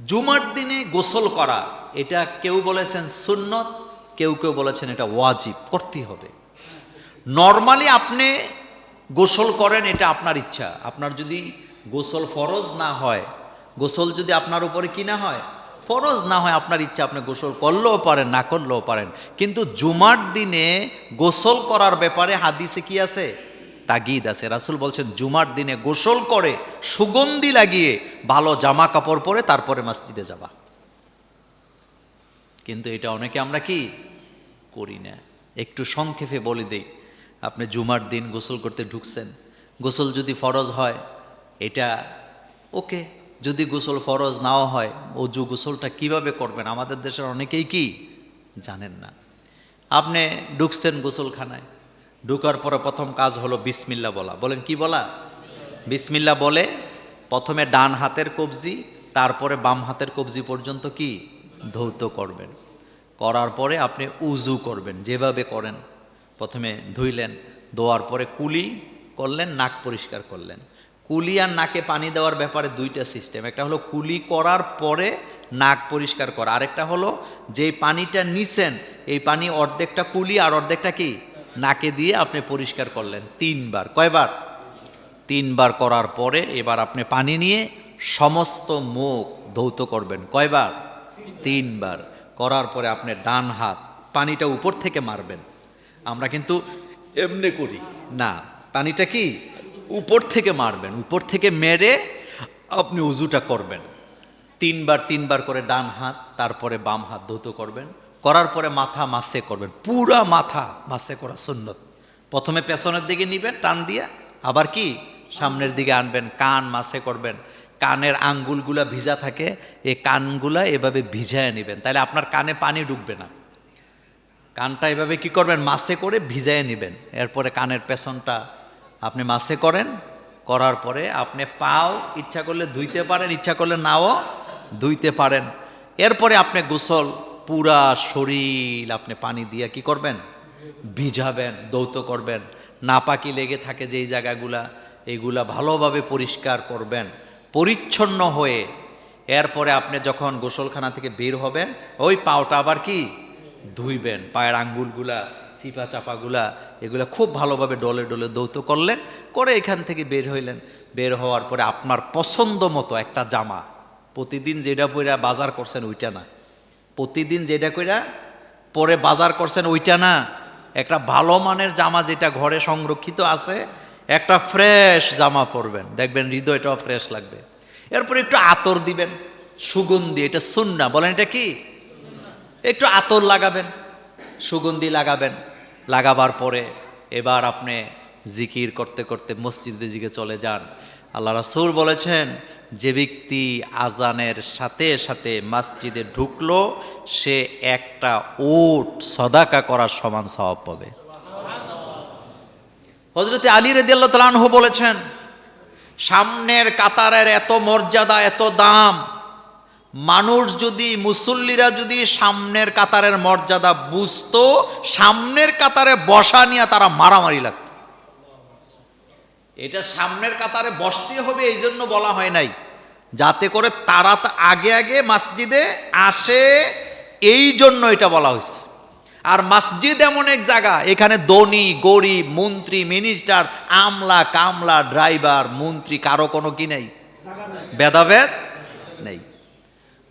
জুমার দিনে গোসল করা, এটা কেউ বলেছেন সুন্নত, কেউ কেউ বলেছেন এটা ওয়াজিব, করতেই হবে। নর্মালি আপনি গোসল করেন, এটা আপনার ইচ্ছা। আপনার যদি গোসল ফরজ না হয়, গোসল যদি আপনার উপরে কি না হয়, ফরজ না হয়, আপনার ইচ্ছা, আপনি গোসল করলেও পারেন, না করলেও পারেন। কিন্তু জুমার দিনে গোসল করার ব্যাপারে হাদিসে কি আছে? তাগিদ আছে। রাসুল বলছেন, জুমার দিনে গোসল করে, সুগন্ধি লাগিয়ে, ভালো জামা কাপড় পরে তারপরে মসজিদে যাবা। কিন্তু এটা অনেকে আমরা কি করি না? একটু সংক্ষেপে বলে দিই, আপনি জুমার দিন গোসল করতে ঢুকছেন, গোসল যদি ফরজ হয়, এটা ওকে। যদি গোসল ফরজ নাও হয়, অজু গোসলটা কীভাবে করবেন? আমাদের দেশের অনেকেই কি জানেন না। আপনি ঢুকছেন গোসলখানায় ঢুকার পরে প্রথম কাজ হলো বিসমিল্লা বলা। বলেন কি বলা? বিসমিল্লা বলে প্রথমে ডান হাতের কবজি, তারপরে বাম হাতের কবজি পর্যন্ত কি? ধৌত করবেন। করার পরে আপনি উজু করবেন, যেভাবে করেন। প্রথমে ধুইলেন, ধোয়ার পরে কুলি করলেন, নাক পরিষ্কার করলেন। কুলি আর নাকে পানি দেওয়ার ব্যাপারে দুইটা সিস্টেম। একটা হলো কুলি করার পরে নাক পরিষ্কার করা। আরেকটা হলো যে পানিটা নিছেন, এই পানি অর্ধেকটা কুলি আর অর্ধেকটা কি? নাকে দিয়ে আপনি পরিষ্কার করলেন। তিনবার। কয়বার? তিনবার করার পরে এবার আপনি পানি নিয়ে সমস্ত মুখ ধৌত করবেন। কয়বার? তিনবার। করার পরে আপনি ডান হাত পানিটা উপর থেকে মারবেন। আমরা কিন্তু এমনি করি। না, পানিটা কি? উপর থেকে মারবেন। উপর থেকে মেরে আপনি উজুটা করবেন। তিনবার তিনবার করে ডান হাত, তারপরে বাম হাত ধৌত করবেন। করার পরে মাথা মাসে করবেন। পুরা মাথা মাসে করা সুন্নত। প্রথমে পেছনের দিকে নিবেন, টান দিয়ে, আবার কি? সামনের দিকে আনবেন, কান মাসে করবেন। কানের আঙ্গুলগুলা ভিজা থাকে, এই কানগুলা এভাবে ভিজায় নেবেন। তাহলে আপনার কানে পানি ঢুকবে না। কানটা এভাবে কি করবেন? মাসে করে ভিজায় নেবেন। এরপরে কানের পেছনটা আপনি মাসে করেন। করার পরে আপনি পাও ইচ্ছা করলে ধুইতে পারেন, ইচ্ছা করলে নাও ধুইতে পারেন। এরপরে আপনি গোসল পুরা শরীর আপনি পানি দিয়ে কি করবেন? ভিজাবেন, দৌত করবেন। নাপাকি লেগে থাকে যেই জায়গাগুলা এইগুলা ভালোভাবে পরিষ্কার করবেন। পরিচ্ছন্ন হয়ে এরপরে আপনি যখন গোসলখানা থেকে বের হবেন, ওই পাওটা আবার কি? ধুইবেন। পায়ের আঙ্গুলগুলা, চিপা চাপাগুলা, এগুলা খুব ভালোভাবে ডলে ডলে দৌত করলেন, করে এখান থেকে বের হইলেন। বের হওয়ার পরে আপনার পছন্দ মতো একটা জামা। প্রতিদিন যেটা পইরা বাজার করছেন ওইটা না। প্রতিদিন যেটা কইরা পরে বাজার করছেন ওইটা না। একটা ভালো মানের জামা যেটা ঘরে সংরক্ষিত আছে, একটা ফ্রেশ জামা পরবেন। দেখবেন হৃদয়টাও ফ্রেশ লাগবে। এরপরে একটু আতর দিবেন, সুগন্ধি, এটা সুন্না। বলেন এটা কি? একটু আতর লাগাবেন, সুগন্ধি লাগাবেন। লাগাবার পরে এবার আপনি জিকির করতে করতে মসজিদে দিকে চলে যান। আল্লাহ রাসূল বলেছেন যে ব্যক্তি আজানের সাথে সাথে মসজিদে ঢুকলো, সে একটা ওট সদাকা করার সমান স্বভাব পাবে। হজরতে আলী রেদিয়াল্লাহ তালানহু বলেছেন, সামনের কাতারের এত মর্যাদা, এত দাম, মানুষ যদি, মুসল্লিরা যদি সামনের কাতারের মর্যাদা বুঝতো, সামনের কাতারে বসা নিয়ে তারা মারামারি লাগত। এটা সামনের কাতারে বসতে হবে, এই জন্য বলা হয় নাই। যাতে করে তারা আগে আগে মসজিদে আসে, এই জন্য এটা বলা হয়েছে। আর মসজিদ এমন এক জায়গা, এখানে ধনী, গরিব, মন্ত্রী মিনিস্টার আমলা, কামলা ড্রাইভার মন্ত্রী, কারও কোনো কি নেই? ভেদাভেদ নেই।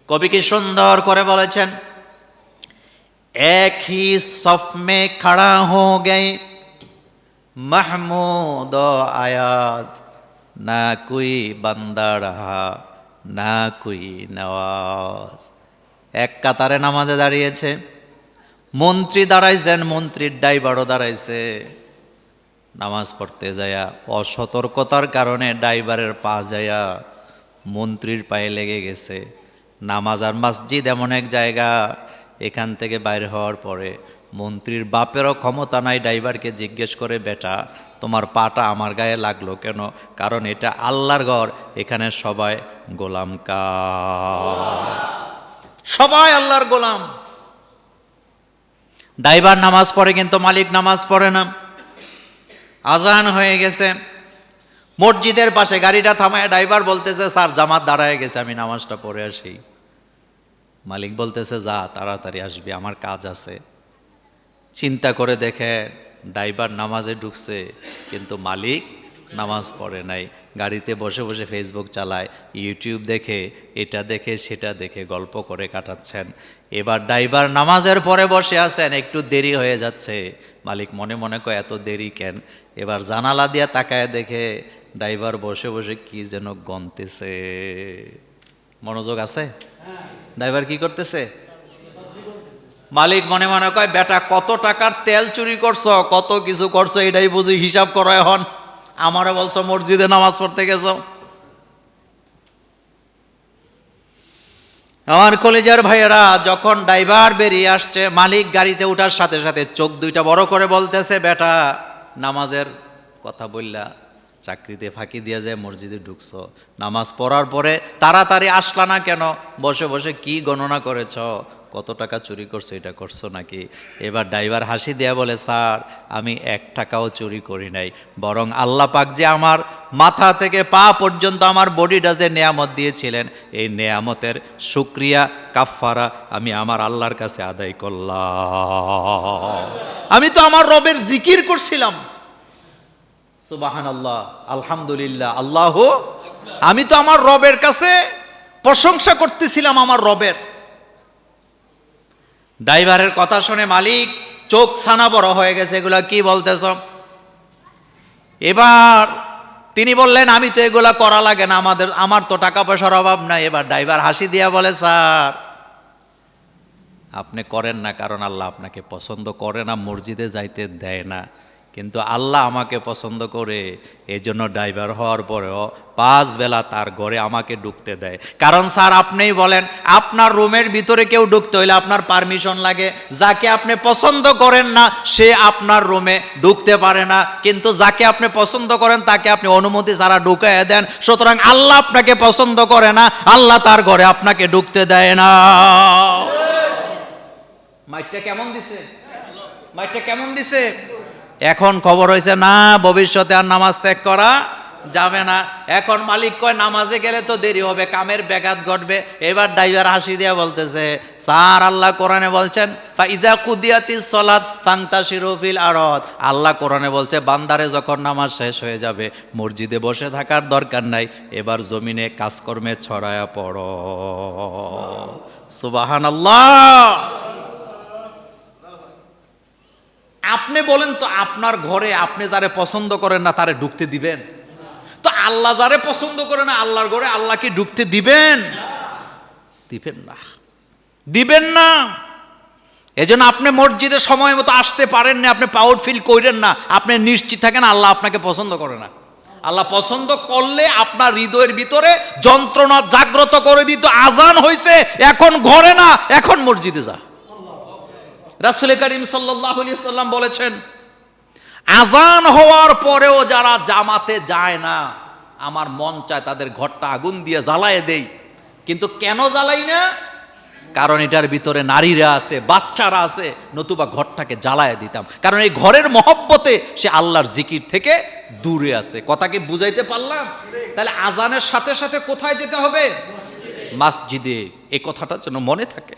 কবি কি সুন্দর করে বলেছেন এক হি সফ মে খড়া হো গে মাহমুদ আয়াজ, না কুই বান্দারহা না কুই নওয়াজ। এক কাতারে নামাজে দাঁড়িয়েছে, মন্ত্রী দাঁড়াইছেন, মন্ত্রীর ড্রাইভারও দাঁড়াইছে। নামাজ পড়তে যায়া, অসতর্কতার কারণে ড্রাইভারের পা যায়া মন্ত্রীর পায়ে লেগে গেছে। নামাজ আর মসজিদ এমন এক জায়গা, এখান থেকে বাইরে হওয়ার পরে মন্ত্রীর বাপেরও ক্ষমতা নাই ড্রাইভারকে জিজ্ঞেস করে, বেটা, তোমার পাটা আমার গায়ে লাগল কেন? কারণ এটা আল্লাহর ঘর, এখানে সবাই গোলাম কা সবাই আল্লাহর গোলাম। ড্রাইভার নামাজ পড়ে কিন্তু মালিক নামাজ পড়ে না। আজান হয়ে গেছে। মসজিদের পাশে গাড়িটা থামায় ড্রাইভার বলতেছে, স্যার, জামাত দাঁড়ায় গেছে, আমি নামাজটা পড়ে আসি। মালিক বলতেছে, যা, তাড়াতাড়ি আসবি, আমার কাজ আছে। চিন্তা করে দেখে ড্রাইভার নামাজে ঢুকছে, কিন্তু মালিক নামাজ পড়ে নাই। গাড়িতে বসে বসে ফেসবুক চালায় ইউটিউব দেখে, এটা দেখে, সেটা দেখে গল্প করে কাটাচ্ছেন। এবার ড্রাইভার নামাজের পরে বসে আছেন, একটু দেরি হয়ে যাচ্ছে। মালিক মনে মনে কয়, এত দেরি কেন? এবার জানালা দিয়া তাকায় দেখে ড্রাইভার বসে বসে কি যেন গনতেছে। মনোযোগ আছে? ড্রাইভার কি করতেছে? মালিক মনে মনে কয়, বেটা, কত টাকার তেল চুরি করছ? কত কিছু করছ? এটাই বুঝি হিসাব করো এখন। আমারে বলছো, মসজিদে নামাজ পড়তে গেছো। আমার কলেজার ভাইয়েরা, যখন ড্রাইভার বেরিয়ে আসছে, মালিক গাড়িতে ওঠার সাথে সাথে চোখ দুইটা বড় করে বলতেছে, বেটা, নামাজের কথা বললা। চাকরিতে ফাঁকি দিয়ে যায়, মসজিদে ঢুকছো। নামাজ পড়ার পরে তাড়াতাড়ি আসলা না কেন? বসে বসে কি গণনা করেছ? কত টাকা চুরি করছ, এটা করছ নাকি? এবার ড্রাইভার হাসি দেয়া বলে, স্যার, আমি এক টাকাও চুরি করি নাই। বরং আল্লাহ পাক যে আমার মাথা থেকে পা পর্যন্ত আমার বডিটা যে নেয়ামত দিয়েছিলেন, এই নেয়ামতের সুক্রিয়া কাফফারা আমি আমার আল্লাহর কাছে আদায় করলাম। আমি তো আমার রবের জিকির করছিলাম। সুবাহান আল্লাহ আলহামদুলিল্লাহ, আল্লাহ আমি তো আমার রবের কাছে প্রশংসা করতেছিলাম আমার রবের। ড্রাইভারের কথা শুনে মালিক চোখ ছানা বড় হয়ে গেছে, এগুলা কি বলতেছ? এবার তিনি বললেন, আমি তো এগুলা করা লাগে না, আমাদের, আমার তো টাকা পয়সার অভাব নাই। এবার ড্রাইভার হাসি দিয়া বলে, স্যার, আপনি করেন না, কারণ আল্লাহ আপনাকে পছন্দ করে না, মসজিদে যাইতে দেয় না। কিন্তু আল্লাহ আমাকে পছন্দ করে এই জন্য ড্রাইভার হওয়ার পরেও পাঁচ বেলা তার ঘরে আমাকে ঢুকতে দেয়। কারণ স্যার আপনিই বলেন, আপনার রুমের ভিতরে কেউ ঢুকতে হইলে আপনার পারমিশন লাগে। যাকে আপনি পছন্দ করেন না, সে আপনার রুমে ঢুকতে পারে না। কিন্তু যাকে আপনি পছন্দ করেন, তাকে আপনি অনুমতি ছাড়া ঢুকাইয়া দেন। সুতরাং আল্লাহ আপনাকে পছন্দ করে না, আল্লাহ তার ঘরে আপনাকে ঢুকতে দেয় না। মাইকটা কেমন দিছে? মাইকটা কেমন দিছে? এখন খবর হয়েছে, না, ভবিষ্যতে আর নামাজ ত্যাগ করা যাবে না। এখন মালিক কয়, নামাজে গেলে তো দেরি হবে, কামের ব্যাঘাত ঘটবে। এবার ড্রাইভার হাসি দিয়া বলতেছে, স্যার, আল্লাহ কোরআনে বলছেন ইজা কুদিয়াতি সলাদ ফাংতা শিরুফিল আরত আল্লাহ কোরআনে বলছে, বান্দারে যখন নামাজ শেষ হয়ে যাবে, মসজিদে বসে থাকার দরকার নাই, এবার জমিনে কাজকর্মে ছড়ায়া পড়ো। সুবাহান আল্লাহ আপনি বলেন তো আপনার ঘরে আপনি যারে পছন্দ করেন না, তারে ঢুকতে দিবেন? তো আল্লাহ যারে পছন্দ করে না, আল্লাহর ঘরে আল্লাহকে ঢুকতে দিবেন? দিবেন না। দিবেন না। এজন্য আপনি মসজিদে সময় মতো আসতে পারেন না, আপনি পাওয়ার ফিল করেন না, আপনি নিশ্চিত থাকেন আল্লাহ আপনাকে পছন্দ করে না। আল্লাহ পছন্দ করলে আপনার হৃদয়ের ভিতরে যন্ত্রণা জাগ্রত করে দিত, আজান হয়েছে এখন ঘরে না, এখন মসজিদে যা। রাসুল করিম সাল্লাম বলেছেন আজান হওয়ার পরেও যারা জামাতে যায় না, আমার মন চায় তাদের ঘরটা আগুন দিয়ে জ্বালায় দেই। কিন্তু কেন জ্বালাই না? কারণ এটার ভিতরে নারীরা আছে, বাচ্চারা আছে, নতুবা ঘরটাকে জ্বালায় দিতাম। কারণ এই ঘরের মহব্বতে সে আল্লাহর জিকির থেকে দূরে আছে। কথা কি বুঝাইতে পারলাম? তাহলে আজানের সাথে সাথে কোথায় যেতে হবে? মসজিদে। এই কথাটা যেন মনে থাকে।